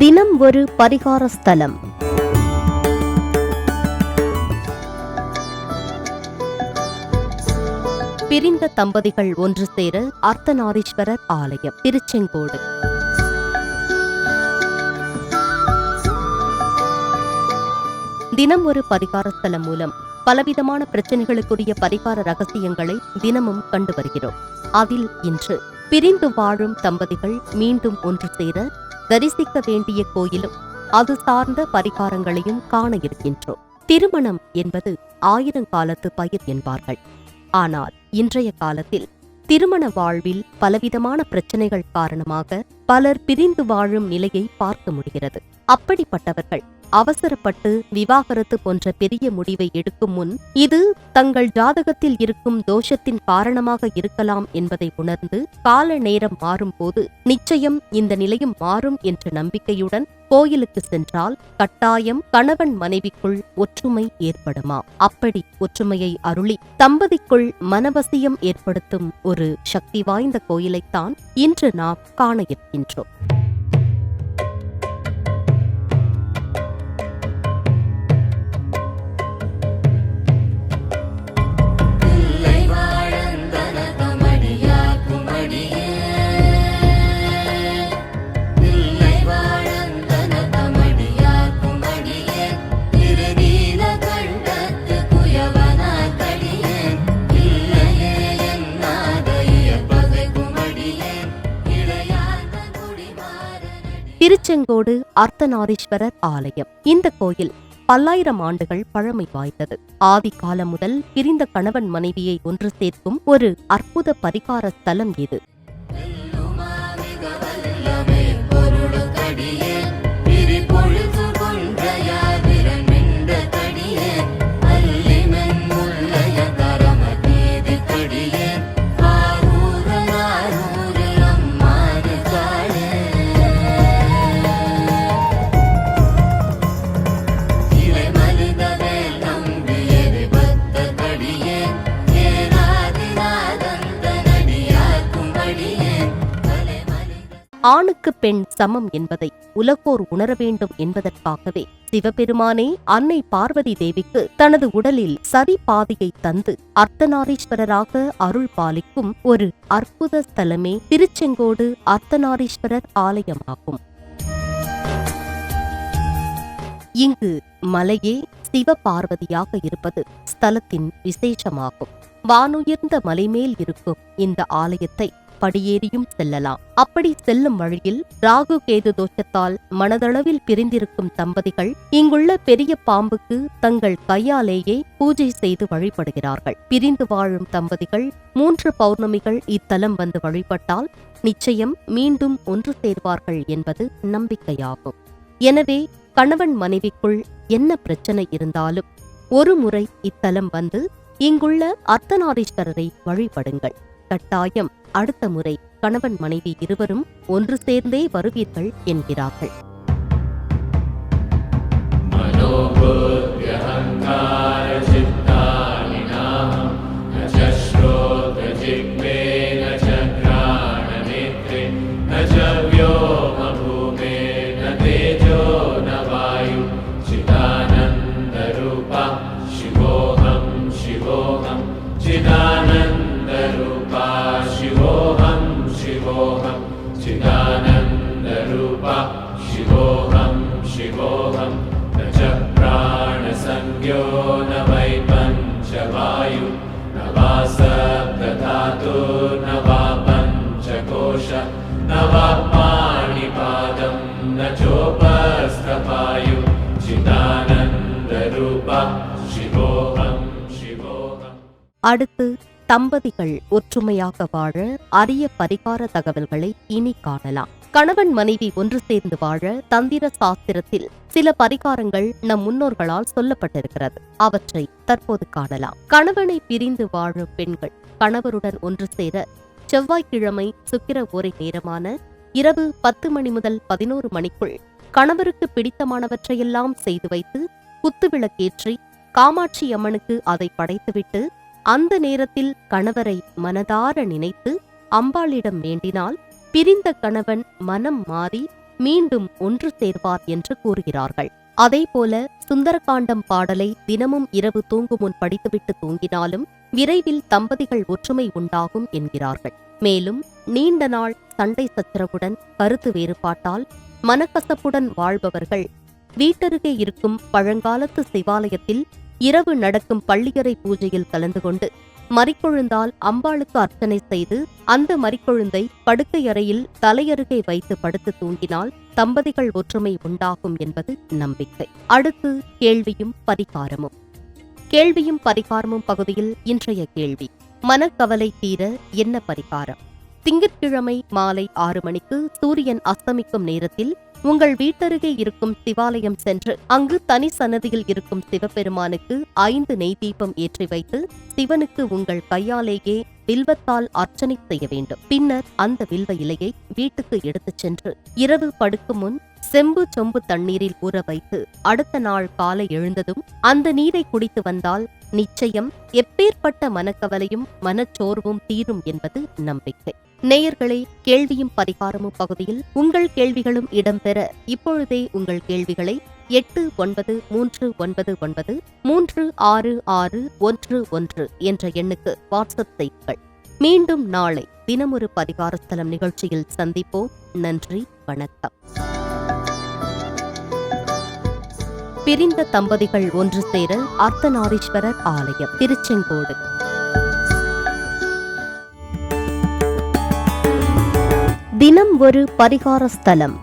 தினம் ஒரு பரிகார ஸ்தலம். பிரிந்த தம்பதிகள் ஒன்று சேர அர்த்தநாரீஸ்வரர் ஆலயம் திருச்செங்கோடு. தினம் ஒரு பரிகார ஸ்தலம் மூலம் பலவிதமான பிரச்சனைகளுக்குரிய பரிகார ரகசியங்களை தினமும் கண்டு வருகிறோம். அதில் இன்று பிரிந்து வாழும் தம்பதிகள் மீண்டும் ஒன்று சேர தரிசிக்க வேண்டிய கோயிலும் அது சார்ந்த பரிகாரங்களையும் காண இருக்கின்றோம். திருமணம் என்பது ஆயிரங்காலத்து பயிர் என்பார்கள். ஆனால் இன்றைய காலத்தில் திருமண வாழ்வில் பலவிதமான பிரச்சனைகள் காரணமாக பலர் பிரிந்து வாழும் நிலையை பார்க்க முடிகிறது. அப்படிப்பட்டவர்கள் அவசரப்பட்டு விவாகரத்து போன்ற பெரிய முடிவை எடுக்கும் முன் இது தங்கள் ஜாதகத்தில் இருக்கும் தோஷத்தின் காரணமாக இருக்கலாம் என்பதை உணர்ந்து கால நேரம் மாறும்போது நிச்சயம் இந்த நிலையும் மாறும் என்ற நம்பிக்கையுடன் கோயிலுக்கு சென்றால் கட்டாயம் கணவன் மனைவிக்குள் ஒற்றுமை ஏற்படுமா? அப்படி ஒற்றுமையை அருளி தம்பதிக்குள் மனவசியம் ஏற்படுத்தும் ஒரு சக்தி வாய்ந்த கோயிலைத்தான் இன்று நாம் காண இருக்கின்றோம். திருச்செங்கோடு அர்த்தநாரீஸ்வரர் ஆலயம். இந்த கோயில் பல்லாயிரம் ஆண்டுகள் பழமை வாய்ந்தது. ஆதி காலம் முதல் பிரிந்த கணவன் மனைவியை ஒன்று சேர்க்கும் ஒரு அற்புத பரிகார ஸ்தலம் இது. ஆணுக்கு பெண் சமம் என்பதை உலகோர் உணர வேண்டும் என்பதற்காகவே சிவபெருமானே அன்னை பார்வதி தேவிக்கு தனது உடலில் சதி பாதியை தந்து அர்த்தநாரீஸ்வரராக அருள் பாலிக்கும் ஒரு அற்புத ஸ்தலமே திருச்செங்கோடு அர்த்தநாரீஸ்வரர் ஆலயமாகும். இங்கு மலையே சிவ பார்வதியாக இருப்பது ஸ்தலத்தின் விசேஷமாகும். வானுயர்ந்த மலைமேல் இருக்கும் இந்த ஆலயத்தை படியேறியும் செல்லலாம். அப்படி செல்லும் வழியில் ராகு கேது தோஷத்தால் மனதளவில் பிரிந்திருக்கும் தம்பதிகள் இங்குள்ள பெரிய பாம்புக்கு தங்கள் கையாலேயே பூஜை செய்து வழிபடுகிறார்கள். பிரிந்து வாழும் தம்பதிகள் மூன்று பௌர்ணமிகள் இத்தலம் வந்து வழிபட்டால் நிச்சயம் மீண்டும் ஒன்று சேர்வார்கள் என்பது நம்பிக்கையாகும். எனவே கணவன் மனைவிக்குள் என்ன பிரச்சனை இருந்தாலும் ஒரு முறை இத்தலம் வந்து இங்குள்ள அர்த்தநாரீஸ்வரரை வழிபடுங்கள். கட்டாயம் அடுத்த முறை கணவன் மனைவி இருவரும் ஒன்று சேர்ந்தே வருவீர்கள் என்கிறார்கள். Shivoham, शिवोऽहं चिदानन्दरूपा शिवोऽहं शिवोऽहं न च प्राणसंज्ञो न वै पञ्चवायु न वा सप्तधातु न वा पञ्चकोश न वा पाणिपादं न चोपस्थपायु चिदानन्दरूपा शिवोऽहं शिवोऽहम् அடுத்து தம்பதிகள் ஒற்றுமையாக வாழ அரிய பரிகார தகவல்களை இனி காணலாம். கணவன் மனைவி ஒன்று சேர்ந்து வாழ தந்திர சாஸ்திரத்தில் சில பரிகாரங்கள் நம் முன்னோர்களால் சொல்லப்பட்டிருக்கிறது. அவற்றை தற்போது காணலாம். கணவனை பிரிந்து வாழும் பெண்கள் கணவருடன் ஒன்று சேர செவ்வாய்க்கிழமை சுக்கிர ஓரை நேரமான இரவு பத்து மணி முதல் பதினோரு மணிக்குள் கணவருக்கு பிடித்தமானவற்றையெல்லாம் செய்து வைத்து குத்துவிளக்கேற்றி காமாட்சி அம்மனுக்கு அதை படைத்துவிட்டு அந்த நேரத்தில் கணவரை மனதார நினைத்து அம்பாளிடம் வேண்டினால் பிரிந்த கணவன் மனம் மாறி மீண்டும் ஒன்று சேர்வார் என்று கூறுகிறார்கள். அதேபோல சுந்தரகாண்டம் பாடலை தினமும் இரவு தூங்கும் முன் படித்துவிட்டு தூங்கினாலும் விரைவில் தம்பதிகள் ஒற்றுமை உண்டாகும் என்கிறார்கள். மேலும் நீண்ட நாள் சண்டை சச்சரவுடன் கருத்து வேறுபாட்டால் மனக்கசப்புடன் வாழ்பவர்கள் வீட்டருகே இருக்கும் பழங்காலத்து சிவாலயத்தில் இரவு நடக்கும் பள்ளியறை பூஜையில் கலந்து கொண்டு மறிக்கொழுந்தால் அம்பாளுக்கு அர்ச்சனை செய்து அந்த மறிக்கொழுந்தை படுக்கையறையில் தலையருகே வைத்து படுத்து தூங்கினால் தம்பதிகள் ஒற்றுமை உண்டாகும் என்பது நம்பிக்கை. அடுத்து கேள்வியும் பரிகாரமும். கேள்வியும் பரிகாரமும் பகுதியில் இன்றைய கேள்வி. மனக்கவலை தீர என்ன பரிகாரம்? திங்கட்கிழமை மாலை ஆறு மணிக்கு சூரியன் அஸ்தமிக்கும் நேரத்தில் உங்கள் வீட்டருகே இருக்கும் சிவாலயம் சென்று அங்கு தனி சன்னதியில் இருக்கும் சிவபெருமானுக்கு ஐந்து நெய் தீபம் ஏற்றி வைத்து சிவனுக்கு உங்கள் கையாலேயே வில்வத்தால் அர்ச்சனை செய்ய வேண்டும். பின்னர் அந்த வில்வ இலையை வீட்டுக்கு எடுத்துச் சென்று இரவு படுக்கும் முன் செம்பு சொம்பு தண்ணீரில் ஊற வைத்து அடுத்த நாள் காலை எழுந்ததும் அந்த நீரை குடித்து வந்தால் நிச்சயம் எப்பேற்பட்ட மனக்கவலையும் மனச்சோர்வும் தீரும் என்பது நம்பிக்கை. நேயர்களே கேள்வியும் பரிகாரமும் பகுதியில் உங்கள் கேள்விகளும் இடம்பெற இப்பொழுதே உங்கள் கேள்விகளை எட்டு ஒன்பது மூன்று ஒன்பது ஒன்பது மூன்று ஆறு ஆறு ஒன்று ஒன்று என்ற எண்ணுக்கு வாட்ஸ்அப் செய்யுங்கள். மீண்டும் நாளை தினமொரு பதிகாரஸ்தலம் நிகழ்ச்சியில் சந்திப்போம். நன்றி வணக்கம். பிரிந்த தம்பதிகள் ஒன்று சேர அர்த்தநாரீஸ்வரர் ஆலயம் திருச்செங்கோடு. தினம் ஒரு பரிகார ஸ்தலம்